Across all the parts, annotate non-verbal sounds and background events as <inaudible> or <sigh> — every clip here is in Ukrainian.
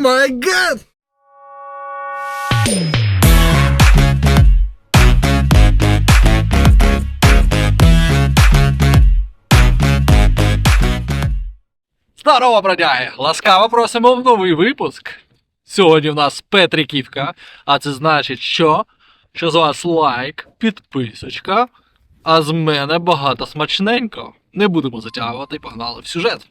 май гад! Здорово, бродяги! Ласкаво просимо в новий випуск. Сьогодні в нас Петриківка, а це значить, що? Що з вас лайк, підписочка, а з мене багато смачненько. Не будемо затягувати, погнали в сюжет.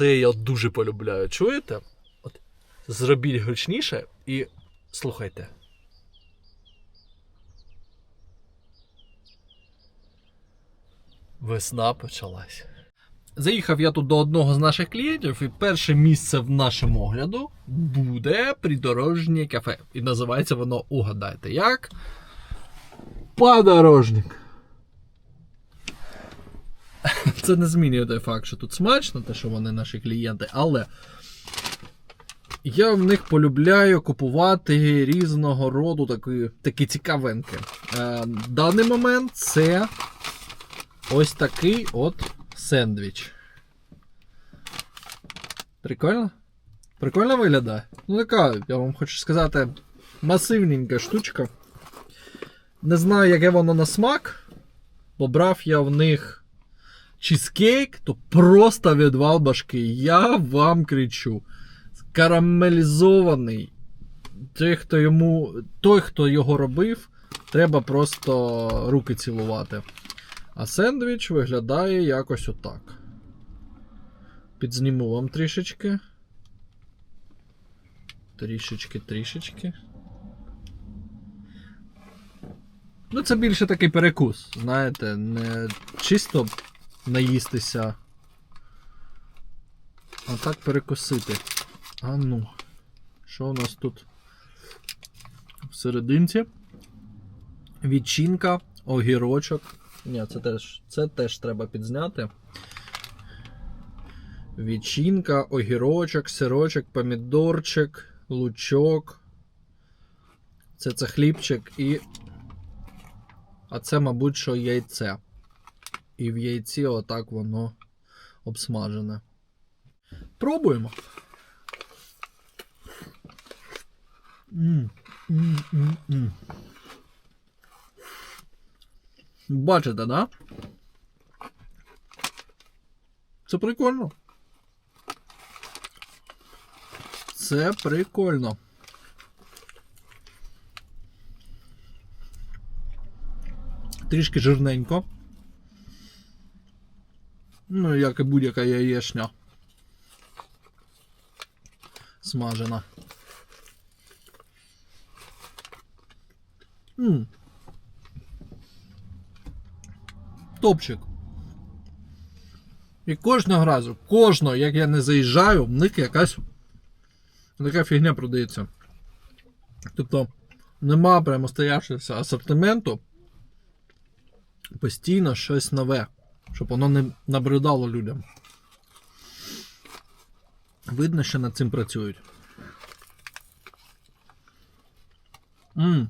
Оце я дуже полюбляю. Чуєте? От зробіть гучніше і слухайте. Весна почалась. Заїхав я тут до одного з наших клієнтів, і перше місце в нашому огляду буде придорожнє кафе. І називається воно Угадайте як? Подорожник. <laughs> Це не змінює той факт, що тут смачно, те, що вони наші клієнти, але я в них полюбляю купувати різного роду такі, такі цікавинки. Е, даний момент це ось такий от сендвіч. Прикольно? Прикольно виглядає? Ну, така, я вам хочу сказати, масивненька штучка. Не знаю, яке воно на смак, бо брав я в них чизкейк, то просто відвал башки. Я вам кричу. Карамелізований. Той, хто йому, той, хто його робив, треба просто руки цілувати. А сендвіч виглядає якось отак. Підзніму вам трішечки. Трішечки, трішечки. Ну, це більше такий перекус, знаєте, не чисто наїстися. А так перекусити. А ну. Що у нас тут? В серединці? Відчинка, огірочок. Ні, це теж, це теж треба підзняти. Відчинка, огірочок, сирочок, помідорчик, лучок. Це це хлібчик і. А це, мабуть, що яйце. І в яйці отак воно обсмажене. Пробуємо. Бачите, да? Це прикольно. Це прикольно. Трішки жирненько. Ну, як і будь-яка яєчня. Смажена. М. Топчик. І кожного разу, кожного, як я не заїжджаю, в них якась така фігня продається. Тобто нема прямо стоявшогося асортименту. Постійно щось нове, щоб воно не набридало людям. Видно, що над цим працюють. Ммм.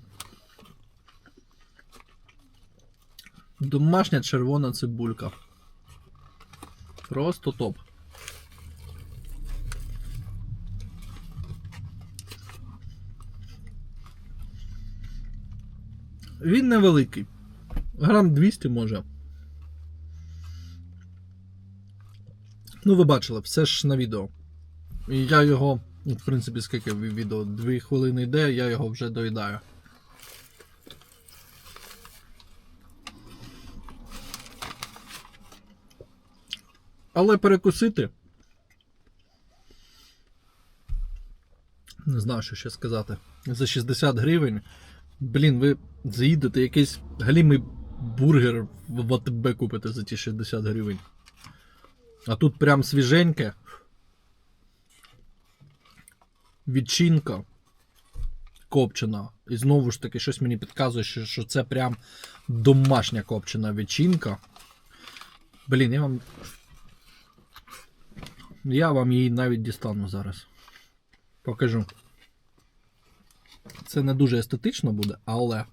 Домашня червона цибулька. Просто топ. Він невеликий. Грам 200 може. Ну, ви бачили, все ж на відео. І я його, ну, в принципі, скільки відео? Дві хвилини йде, я його вже доїдаю. Але перекусити. Не знаю, що ще сказати. За 60 гривень Блін, ви заїдете якийсь галімий бургер в АТБ купите за ті 60 гривень. А тут прям свіженьке. Відчинка копчена. І знову ж таки, щось мені підказує, що, що це прям домашня копчена відчинка. Блін, я вам. Я вам її навіть дістану зараз. Покажу. Це не дуже естетично буде, але.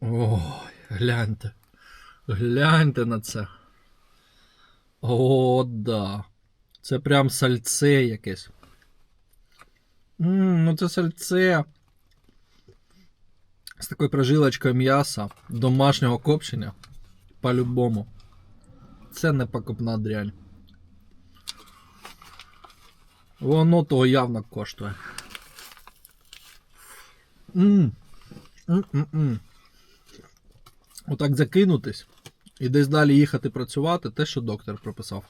Ой, гляньте. Гляньте на це. О, да. Це прям сальце якесь. Ммм, ну це сальце. З такою прожилочкою м'яса, домашнього копчення. По-любому. Це не покупна дрянь. Воно того явно коштує. Ммм. М-м-м. Отак закинутись і десь далі їхати працювати, те, що доктор прописав.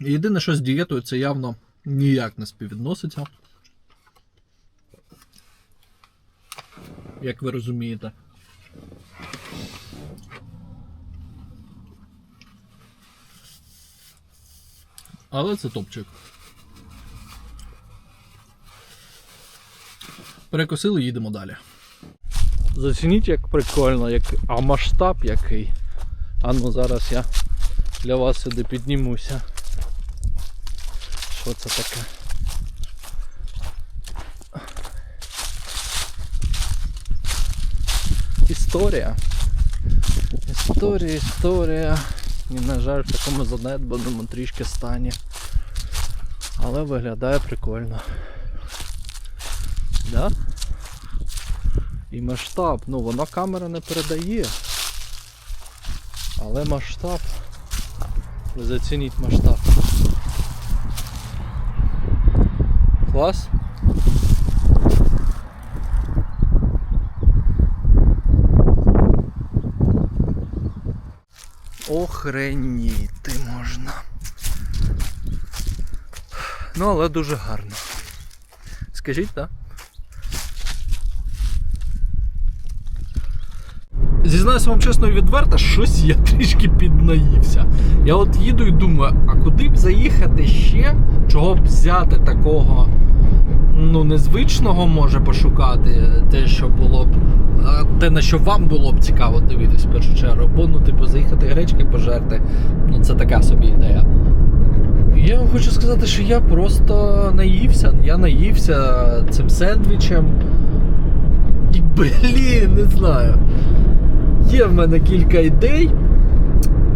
Єдине, що з дієтою це явно ніяк не співвідноситься. Як ви розумієте. Але це топчик. Перекосили, їдемо далі. Зацініть, як прикольно, як... а масштаб який. А ну зараз я для вас сюди піднімуся. Що це таке? Історія. Історія, історія. І, на жаль, в такому занедбаному трішки стані. Але виглядає прикольно. Да? І масштаб, ну воно камера не передає. Але масштаб. Ви зацініть масштаб. Клас. Охреніти можна. Ну, але дуже гарно. Скажіть, так? Зізнаюся вам чесно і відверто, щось я трішки піднаївся. Я от їду і думаю, а куди б заїхати ще, чого б взяти такого ну, незвичного може пошукати, те, що було б. Те, на що вам було б цікаво дивитись в першу чергу. Бо, ну, типу, заїхати гречки пожерти. Ну, це така собі ідея. Я вам хочу сказати, що я просто наївся. Я наївся цим сендвічем. І, блін, не знаю. Є в мене кілька ідей.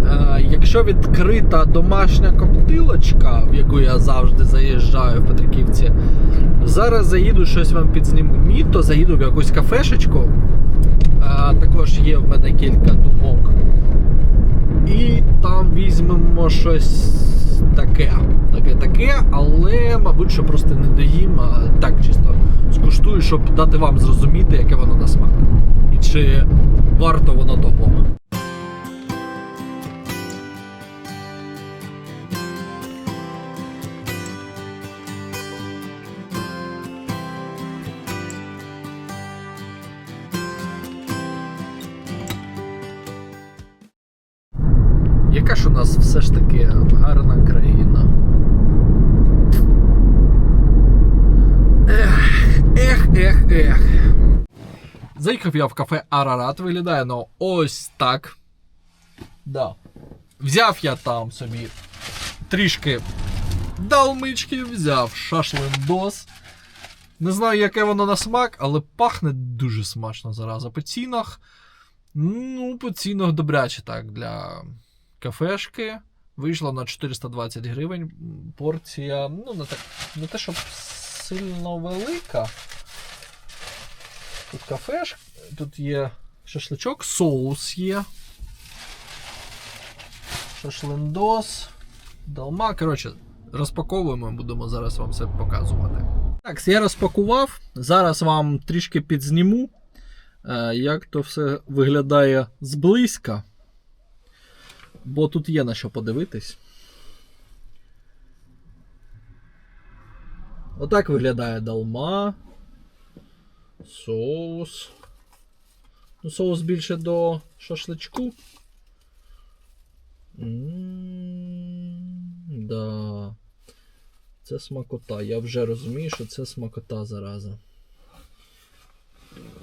Е, Якщо відкрита домашня коптилочка, в яку я завжди заїжджаю в Петриківці, зараз заїду щось вам підзніму. Ні, то заїду в якусь кафешечку. Е, Також є в мене кілька думок. І там візьмемо щось таке. Таке таке, але, мабуть, що просто не доїм, а так чисто скуштую, щоб дати вам зрозуміти, яке воно на смак. Чи варто воно того. Яка ж у нас все ж таки гарна країна. Ех, ех, ех, ех. Заїхав я в кафе Арарат, виглядає ну ось так. Да. Взяв я там собі трішки далмички, взяв шашлиндос. Не знаю, яке воно на смак, але пахне дуже смачно зараза. По цінах. Ну, по цінах добряче так для кафешки. Вийшло на 420 гривень. Порція, ну, не, так, не те, щоб сильно велика. Тут кафеш, тут є шашличок, соус є. Шашлиндос, долма. Коротше, розпаковуємо, будемо зараз вам все показувати. Так, я розпакував. Зараз вам трішки підзніму, е, як то все виглядає зблизька. Бо тут є на що подивитись. Отак виглядає долма. Соус. Ну, соус більше до шашличку. М, Да. Це смакота. Я вже розумію, що це смакота зараза.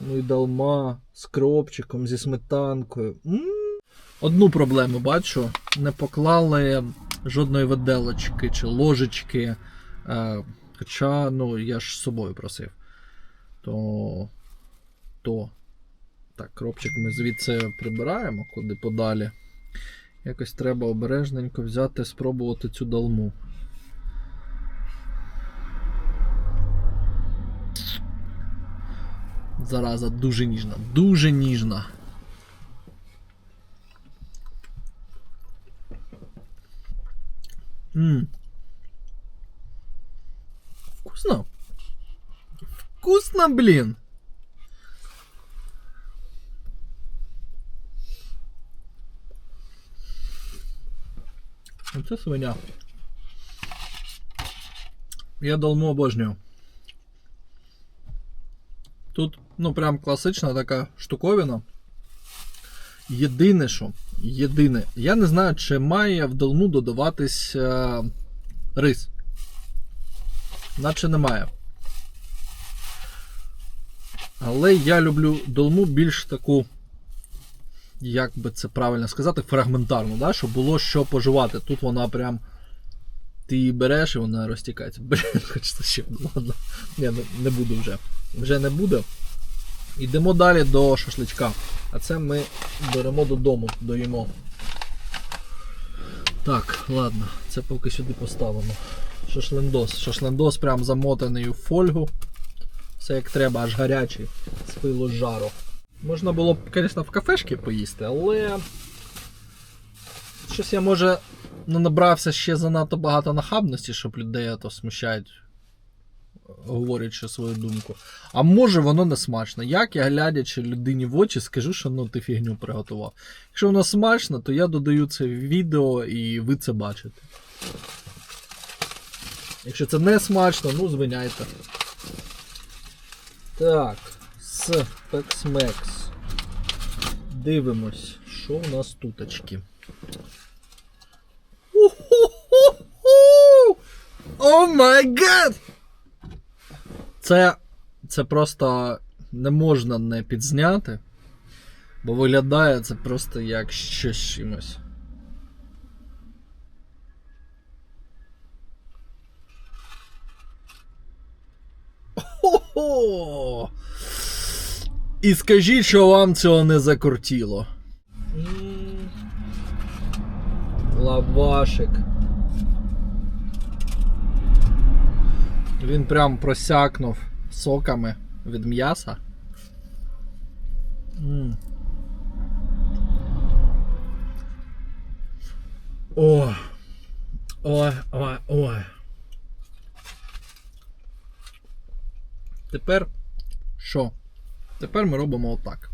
Ну і долма з кропчиком, зі сметанкою. М. Одну проблему бачу. Не поклали жодної виделочки чи ложечки. Е, хоча, ну, я ж з собою просив. То. То. Так, кропчик ми звідси прибираємо куди подалі. Якось треба обережненько взяти, спробувати цю долму. Зараза дуже ніжна, дуже ніжна. Ммм. Вкусно. Вкусно, блин. Оце свиня. Я долму обожнюю. Тут, ну, прям класична така штуковина. Єдине, що, єдине, я не знаю, чи має в долму додаватись е, рис. Наче немає. Але я люблю долму більш таку, як би це правильно сказати, фрагментарну, да? щоб було що поживати. Тут вона прям. Ти її береш і вона розтікається. <laughs> Блін, хочеться ще. Ладно. Ні, не, не буду вже. Вже не буде. Йдемо далі до шашличка. А це ми беремо додому, доїмо. Так, ладно, це поки сюди поставимо. Шашлендос. Шашлендос прям замотаний у фольгу. Все як треба, аж гарячий, з пилу з жару. Можна було б, звісно, в кафешки поїсти, але. Щось я, може, не набрався ще занадто багато нахабності, щоб людей а то смущають, говорячи свою думку. А може воно не смачно. Як я, глядячи людині в очі, скажу, що ну ти фігню приготував. Якщо воно смачно, то я додаю це в відео і ви це бачите. Якщо це не смачно, ну звиняйте. Так, спекс-мекс. Дивимось, що у нас туточки. О май гад! Це, це просто не можна не підзняти, бо виглядає це просто як щось з чимось. Хо-хо! І скажіть, що вам цього не закортіло. Лавашик. Він прям просякнув соками від м'яса. О. Ой, ой, ой. Тепер що? Тепер ми робимо отак.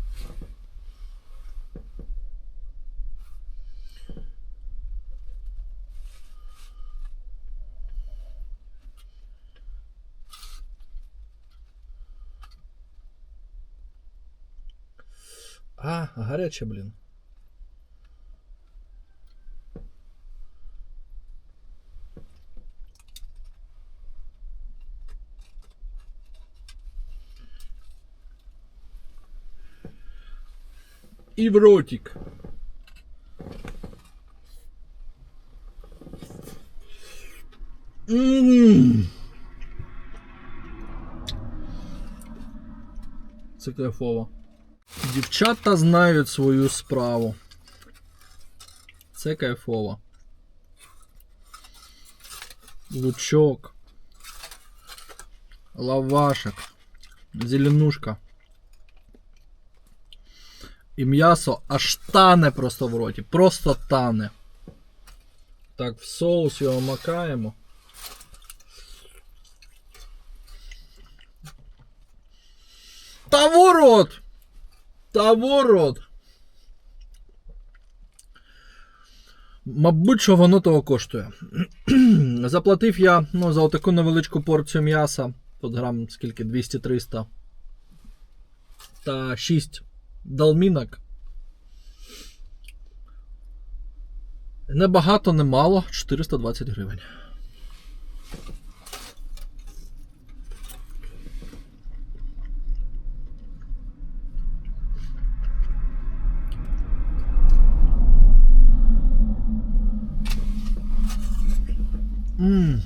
А, гаряче, блін. І в ротик. Це кайфово. Дівчата знають свою справу. Це кайфово. Лучок. Лавашик. Зеленушка. І м'ясо аж тане просто в роті. Просто тане. Так, в соус його макаємо. Та ворот! Та ворот! Мабуть, що воно того коштує. <clears throat> Заплатив я ну, за отаку невеличку порцію м'яса. Тут грам скільки? 200-300. Та 6 далмінок. Не багато, не мало. 420 гривень. Ммм.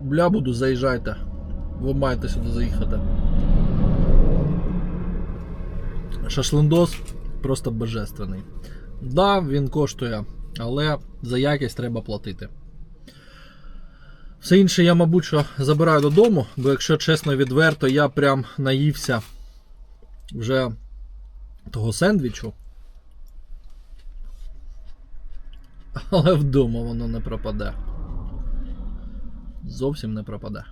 Бля, буду, заїжджайте. Ви маєте сюди заїхати. Шашлындос просто божественний. Да, він коштує, але за якість треба платити. Все інше я, мабуть, що забираю додому, бо якщо чесно відверто, я прям наївся вже того сендвічу. Але вдома воно не пропаде. Зовсім не пропаде.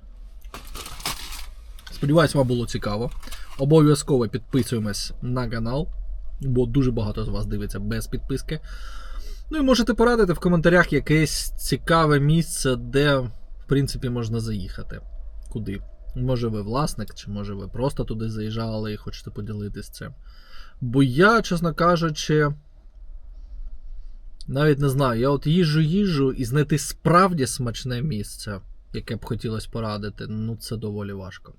Сподіваюсь, вам було цікаво. Обов'язково підписуємось на канал, бо дуже багато з вас дивиться без підписки. Ну і можете порадити в коментарях якесь цікаве місце, де, в принципі, можна заїхати. Куди? Може ви власник, чи може ви просто туди заїжджали і хочете поділитись цим. Бо я, чесно кажучи, навіть не знаю, я от їжджу, їжджу і знайти справді смачне місце, яке б хотілося порадити, ну це доволі важко.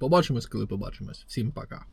Побачимось, коли побачимось. Всім пока.